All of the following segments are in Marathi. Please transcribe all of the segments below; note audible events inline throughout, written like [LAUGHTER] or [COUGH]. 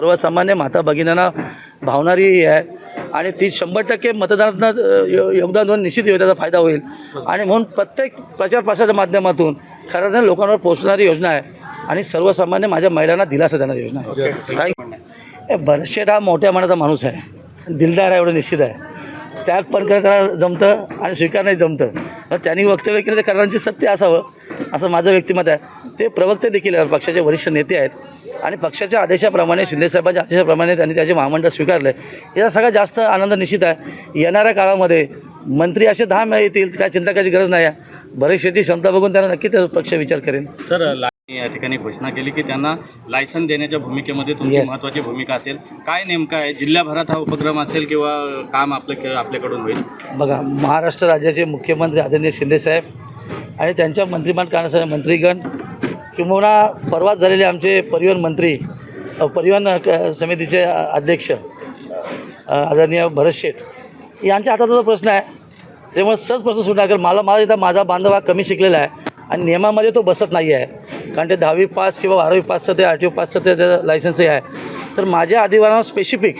सर्वसामान्य माता भगिनींना भावणारी ही आहे. आणि ती शंभर टक्के मतदानात यो- योगदान देऊन निश्चित त्याचा फायदा होईल. आणि म्हणून प्रत्येक प्रचार प्रसाराच्या माध्यमातून खरं तर लोकांवर पोहोचणारी योजना आहे. आणि सर्वसामान्य माझ्या महिलांना दिलासा देणारी योजना आहे. काय बरशेट हा मोठ्या मनाचा माणूस आहे. दिलदार आहे एवढं निश्चित आहे. त्याग पण करायला जमतं आणि स्वीकार नाही जमतं. तर त्यांनी वक्तव्य केलं ते करणाऱ्यांची सत्य असावं असं माझं व्यक्तिमत आहे. ते प्रवक्ते देखील पक्षाचे वरिष्ठ नेते आहेत. आणि पक्षाच्या आदेशाप्रमाणे शिंदेसाहेबांच्या आदेशाप्रमाणे त्यांनी त्याचे महामंडळ स्वीकारले याचा सगळ्यात जास्त आनंद निश्चित आहे. येणाऱ्या काळामध्ये मंत्री असे दहा येतील काय चिंता करायची गरज नाही आहे. बरेचशाची क्षमता बघून त्यांना नक्की त्या पक्ष विचार करेन. सर या ठिकाणी घोषणा केली की त्यांना लायसन देण्याच्या भूमिकेमध्ये तुमची Yes. महत्त्वाची भूमिका असेल. काय नेमकं आहे? जिल्ह्याभरात हा उपक्रम असेल किंवा काम आपलं आपल्याकडून होईल? बघा महाराष्ट्र राज्याचे मुख्यमंत्री आदरणीय शिंदेसाहेब आणि त्यांच्या मंत्रिमंडळ काळाचे मंत्रीगण किंबहुना परवाच झालेले आमचे परिवहन मंत्री परिवहन क- समितीचे अध्यक्ष आदरणीय भरत शेठ यांच्या हातात जो प्रश्न आहे त्यामुळे सहज प्रश्न सुटणार कारण मला माझा इथं माझा बांधव हा कमी शिकलेला आहे आणि नियमामध्ये तो बसत नाही आहे. कारण ते दहावी पास किंवा बारावी पासचं ते आठवी पासचं ते त्याचं लायसन्सही आहे. तर माझ्या अधिकारांना स्पेसिफिक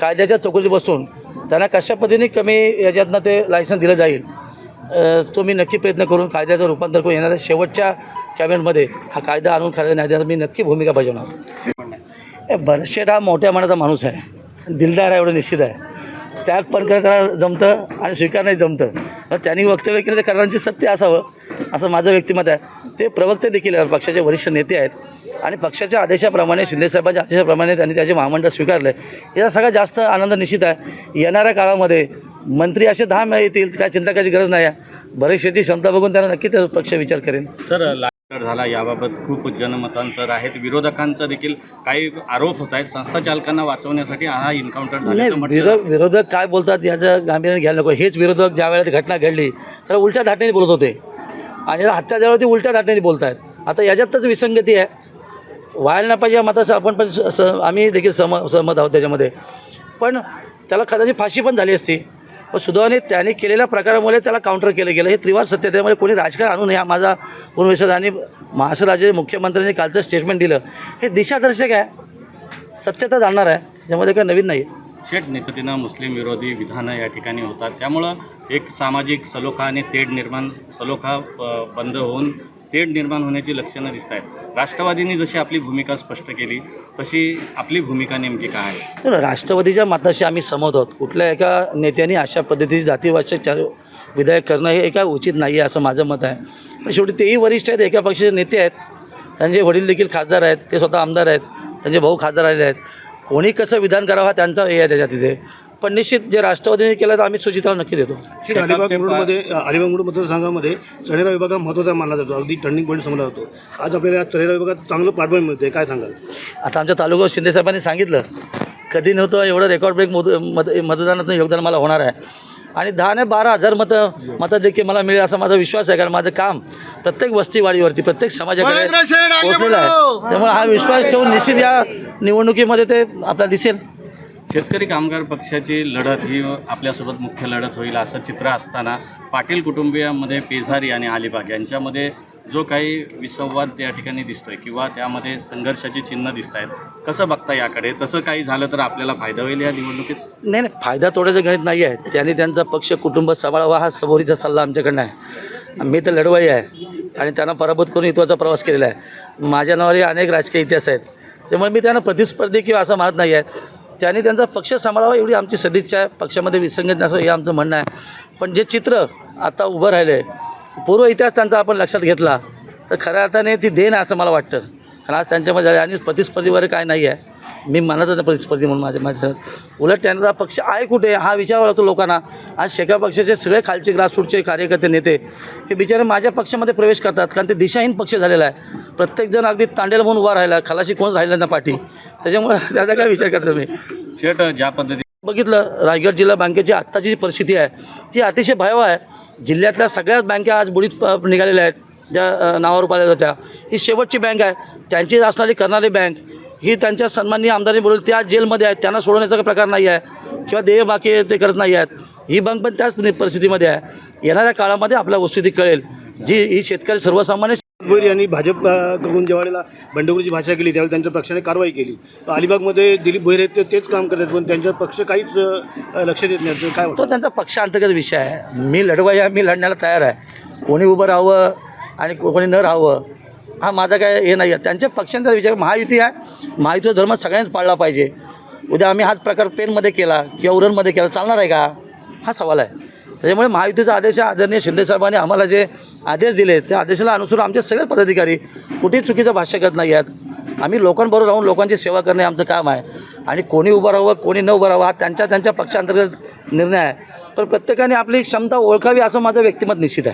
कायद्याच्या चौकटीत बसून त्यांना कशा पद्धतीने कमी याच्यातनं ते लायसन्स दिलं जाईल तो मी नक्की प्रयत्न करून कायद्याचं रूपांतर करून येणाऱ्या शेवटच्या कॅबिनेटमध्ये हा कायदा आणून खायला नाही मी नक्की भूमिका बजावणार. बरशेट हा मोठ्या मनाचा माणूस आहे. दिलदार आहे एवढं निश्चित आहे. त्याग पण करायला जमतं आणि स्वीकार नाही जमतं. तर त्यांनी वक्तव्य केलं तर करणाऱ्यांची सत्य असावं असं माझं व्यक्तिमत आहे. ते प्रवक्ते देखील पक्षाचे वरिष्ठ नेते आहेत. आणि पक्षाच्या आदेशाप्रमाणे शिंदेसाहेबांच्या आदेशाप्रमाणे त्यांनी त्याचे महामंडळ स्वीकारले याचा सगळ्यात जास्त आनंद निश्चित आहे. येणाऱ्या काळामध्ये मंत्री असे दहा मिळा येतील काय चिंता करायची गरज नाही. आहे बरेचशाची क्षमता बघून त्यांना नक्की त्या पक्ष विचार करेन. सर झाला याबाबत खूप जनमतांतर आहेत. विरोधकांचा देखील काही आरोप होत आहेत. संस्था चालकांना वाचवण्यासाठी हा झाल्याचं म्हटलं विरोध विरोधक काय बोलतात याचं गांभीर्याने घ्यायला नको. हेच विरोधक ज्या वेळेला घटना घडली तर उलट्या धाटण्याने बोलत होते. आणि हत्या झाल्यावर ते उलट्या धाटण्याने बोलत आहेत आता याच्यातच विसंगती आहे. व्हायला नाही पाहिजे मताचं आपण पण स- आम्ही देखील सम सहमत आहोत त्याच्यामध्ये. पण त्याला कदाचित फाशी पण झाली असती. पण सुदैवाने त्याने केलेल्या प्रकारामुळे त्याला काउंटर केलं गेलं. हे त्रिवार सत्य त्यामुळे कोणी राजकारण आणू नये हा माझा पूर्ण विश्वास. आणि महाराष्ट्र राज्याचे मुख्यमंत्र्यांनी कालचं स्टेटमेंट दिलं. हे दिशादर्शक आहे. सत्यता जाणणार आहे. ज्यामध्ये काही नवीन नाही आहे शेठ नेतृत्वानं मुस्लिम विरोधी विधानं या ठिकाणी होतात. त्यामुळं एक सामाजिक सलोखा आणि तेढ निर्माण सलोखा बंद होऊन तेढ निर्माण होण्याची लक्षणं दिसत आहेत. राष्ट्रवादीने जशी आपली भूमिका स्पष्ट केली तशी आपली भूमिका नेमकी काय आहे? राष्ट्रवादीच्या मताशी आम्ही सहमत आहोत. कुठल्या एका नेत्याने अशा पद्धतीची जातीवाचक चार विधायक करणं हे एका उचित नाही आहे असं माझं मत आहे. पण शेवटी तेही वरिष्ठ आहेत एका पक्षाचे नेते आहेत. त्यांचे वडील देखील खासदार आहेत ते स्वतः आमदार आहेत त्यांचे भाऊ खासदार आलेले आहेत. कोणी कसं विधान करावं हा त्यांचा हे आहे त्याच्या तिथे. पण निश्चित जे राष्ट्रवादीने केलं तर आम्ही सुचिताला नक्की देतो. अलिबाग मुरुडमध्ये अलिबाग मुरुड मतदारसंघामध्ये चढेरा विभाग हा महत्त्वाचा मानला जातो. अगदी टर्निंग पॉईंट समजला जातो आज आपल्याला या चढेरा विभागात चांगलं पाठबळ मिळते काय सांगाल? आता आमच्या तालुक्यावर शिंदेसाहेबांनी सांगितलं कधी नव्हतं एवढं रेकॉर्ड ब्रेक मत मत मतदानातून योगदान मला होणार आहे. आणि दहा ने बारा हजार मतं मतं देखील मला मिळेल असा माझा विश्वास आहे. कारण माझं काम प्रत्येक वस्तीवाडीवरती प्रत्येक समाजाकडे पोहोचलेलं आहे. त्यामुळे हा विश्वास ठेवून निश्चित या निवडणुकीमध्ये ते आपल्याला दिसेल. शेतकरी कामगार पक्षाची लढत ही आपल्यासोबत मुख्य लढत होईल असं चित्र असताना पाटील कुटुंबियांमध्ये पेझारी आणि अलिबाग यांच्यामध्ये जो काही विसंवाद त्या ठिकाणी दिसतोय किंवा त्यामध्ये संघर्षाची चिन्ह दिसत आहेत कसं बघता याकडे? तसं काही झालं तर आपल्याला फायदा होईल या निवडणुकीत? नाही नाही फायदा तोड्याचं गणित नाही आहे त्यांनी त्यांचा पक्ष कुटुंब सांभाळावा हा सबोरीचा सल्ला आमच्याकडनं आहे. मी तर लढवाई आहे आणि त्यांना पराभूत करून इतवाचा प्रवास केलेला आहे. माझ्या नावावरही अनेक राजकीय इतिहास आहेत. त्यामुळे मी त्यांना प्रतिस्पर्धी किंवा असं मानत नाही आहे. त्यांनी त्यांचा पक्ष सांभाळावा एवढी आमची सदिच्छा आहे. पक्षामध्ये विसंगत नसावं हे आमचं म्हणणं आहे. पण जे चित्र आता उभं राहिलं आहे पूर्व इतिहास त्यांचा आपण लक्षात घेतला तर खऱ्या अर्थाने ती देण आहे असं मला वाटतं. कारण आज त्यांच्यामध्ये झाले आणि प्रतिस्पर्धी वगैरे काय नाही आहे मी मानतच नाही प्रतिस्पर्धी म्हणून माझ्या माझ्या उलट त्यांचा पक्ष आहे कुठे हा विचारावा लागतो लोकांना. आज शेका पक्षाचे सगळे खालचे ग्रासरूटचे कार्यकर्ते नेते हे बिचारे माझ्या पक्षामध्ये प्रवेश करतात. कारण ते दिशाहीन पक्ष झालेला आहे. प्रत्येकजण अगदी तांडेल म्हणून उभा राहिला खालाशी कोण राहिलं ना पाठी. त्याच्यामुळे [LAUGHS] त्याचा काय विचार करतो मी शेट ज्या पद्धती बघितलं रायगड जिल्हा बँकेची आत्ताची जी परिस्थिती आहे ती अतिशय भयावह आहे. जिल्ह्यातल्या सगळ्याच बँका आज बुडीत निघालेल्या आहेत ज्या नावावर पाहिल्या होत्या ही शेवटची बँक आहे. त्यांची असणारी करणारी बँक ही त्यांच्या सन्माननीय आमदारांनी बोलवली. त्या जेलमध्ये आहेत. त्यांना सोडवण्याचा काही प्रकार नाही आहे. किंवा देय बाकी ते करत नाही आहेत. ही बँक पण त्याच परिस्थितीमध्ये आहे. येणाऱ्या काळामध्ये आपल्या वस्तुस्थिती कळेल. जी ही शेतकरी सर्वसामान्य भोईर यांनी भाजप अ, कडून ज्या वेळेला बंडखोरीची भाषा केली त्यावेळी त्यांच्या पक्षाने कारवाई केली. अलिबागमध्ये दिलीप भोईर आहेत ते तेच काम करतात पण त्यांचा पक्ष काहीच लक्ष देत नाही काय तो त्यांचा पक्षांतर्गत विषय आहे. मी लढवाया मी लढण्याला तयार आहे. कोणी उभं राहावं आणि को- कोणी न राहावं हा माझा काय हे नाही आहे. त्यांच्या पक्षांचा विषय महायुती आहे. महायुतीचा धर्म सगळ्यांनीच पाळला पाहिजे. उद्या आम्ही हाच प्रकार पेनमध्ये केला किंवा उरणमध्ये केला चालणार आहे का? हा सवाल आहे. त्याच्यामुळे महायुतीचा आदेश आदरणीय शिंदेसाहेबांनी आम्हाला जे आदेश दिले त्या आदेशाला अनुसरून आमचे सगळे पदाधिकारी कुठेही चुकीचं भाष्य करत नाही आहेत. आम्ही लोकांबरोबर राहून लोकांची सेवा करणे आमचं काम आहे. आणि कोणी उभं राहावं कोणी न उभं राहावं हा त्यांच्या त्यांच्या पक्षांतर्गत निर्णय आहे. तर प्रत्येकाने आपली क्षमता ओळखावी असं माझं व्यक्तिमत निश्चित आहे.